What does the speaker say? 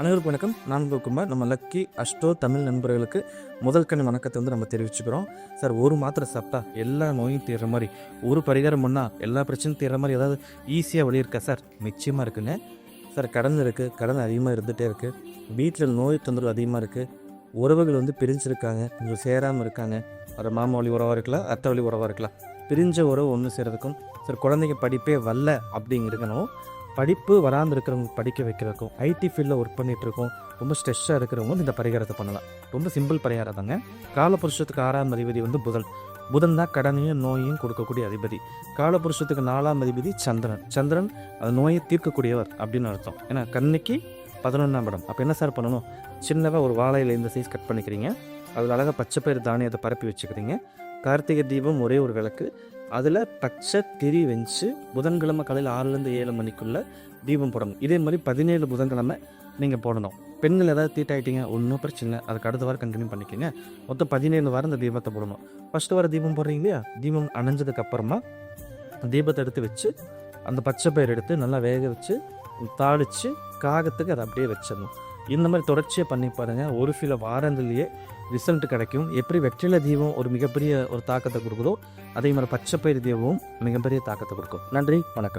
அனைவருக்கும் வணக்கம். நான் குமார். நம்ம லக்கி அஷ்டோ தமிழ் நண்பர்களுக்கு முதல் கண் வணக்கத்தை வந்து நம்ம தெரிவிச்சுக்கிறோம். சார் ஒரு மாத்திரை சாப்பிட்டா எல்லா நோயும் தீர்ற மாதிரி ஒரு பரிகாரம் பண்ணால் எல்லா பிரச்சனையும் தீர்ற மாதிரி ஏதாவது ஈஸியாக வழி இருக்கா சார்? நிச்சயமாக இருக்குங்க. சார் கடன் இருக்குது கடன் அதிகமாக இருந்துகிட்டே இருக்குது வீட்டில் நோய் தொந்தரவு அதிகமாக இருக்குது உறவுகள் வந்து பிரிஞ்சிருக்காங்க. கொஞ்சம் சேராமல் இருக்காங்க. ஒரு மாமா வழி உறவாக இருக்கலாம். அத்தை வழி உறவாக இருக்கலாம். பிரிஞ்ச உறவு ஒன்று சேரதுக்கும் சார் குழந்தைங்க படிப்பே வரல அப்படிங்கிறக்கணும் படிப்பு வராமல் இருக்கிறவங்க படிக்க வைக்கிறதுக்கும் ஐடி ஃபீல்டில் ஒர்க் பண்ணிட்டு இருக்கோம் ரொம்ப ஸ்ட்ரெஸ்ஸாக இருக்கிறவங்க இந்த பரிகாரத்தை பண்ணலாம். ரொம்ப சிம்பிள் பரிகாரம் தாங்க. காலபுருஷத்துக்கு ஆறாம் அதிபதி வந்து புதன். புதன் தான் கடனையும் நோயையும் கொடுக்கக்கூடிய அதிபதி. காலபுருஷத்துக்கு நாலாம் அதிபதி சந்திரன். சந்திரன் அது நோயை தீர்க்கக்கூடியவர் அப்படின்னு அர்த்தம். ஏன்னா கண்ணிக்கு பதினொன்றாம் இடம். அப்போ என்ன சார் பண்ணணும்? சின்னதாக ஒரு வாழையில் இந்த சைஸ் கட் பண்ணிக்கிறீங்க. அதில் அழகாக பச்சை பயிர் தானியத்தை பரப்பி வச்சுக்கிறீங்க. கார்த்திகை தீபம் ஒரே ஒரு விளக்கு. அதில் பச்சை திரி வெஞ்சு புதன்கிழமை காலையில் ஆறுலேருந்து ஏழு மணிக்குள்ளே தீபம் போடணும். இதே மாதிரி பதினேழு புதன்கிழமை நீங்கள் போடணும். பெண்கள் ஏதாவது தீட்டாயிட்டீங்க ஒன்றும் பிரச்சனை இல்லை. அதுக்கு அடுத்த வாரம் கண்டினியூ பண்ணிக்கோங்க. மொத்தம் பதினேழு வாரம் இந்த தீபத்தை போடணும். ஃபஸ்ட்டு வாரம் தீபம் போடுறீங்க இல்லையா? தீபம் அணைஞ்சதுக்கு அப்புறமா தீபத்தை எடுத்து வச்சு அந்த பச்சை பயிர் எடுத்து நல்லா வேக வச்சு தாளித்து காகத்துக்கு அதை அப்படியே வச்சிடணும். இந்த மாதிரி தொடர்ச்சியாக பண்ணி பாருங்கள் ஒரு சில வாரங்கள்லேயே ரிசல்ட் கிடைக்கும். எப்படி வெற்றில தீபம் ஒரு மிகப்பெரிய ஒரு தாக்கத்தை கொடுக்குதோ அதே மாதிரி பச்சை பயிர் தீபமும் மிகப்பெரிய தாக்கத்தை கொடுக்கும். நன்றி வணக்கம்.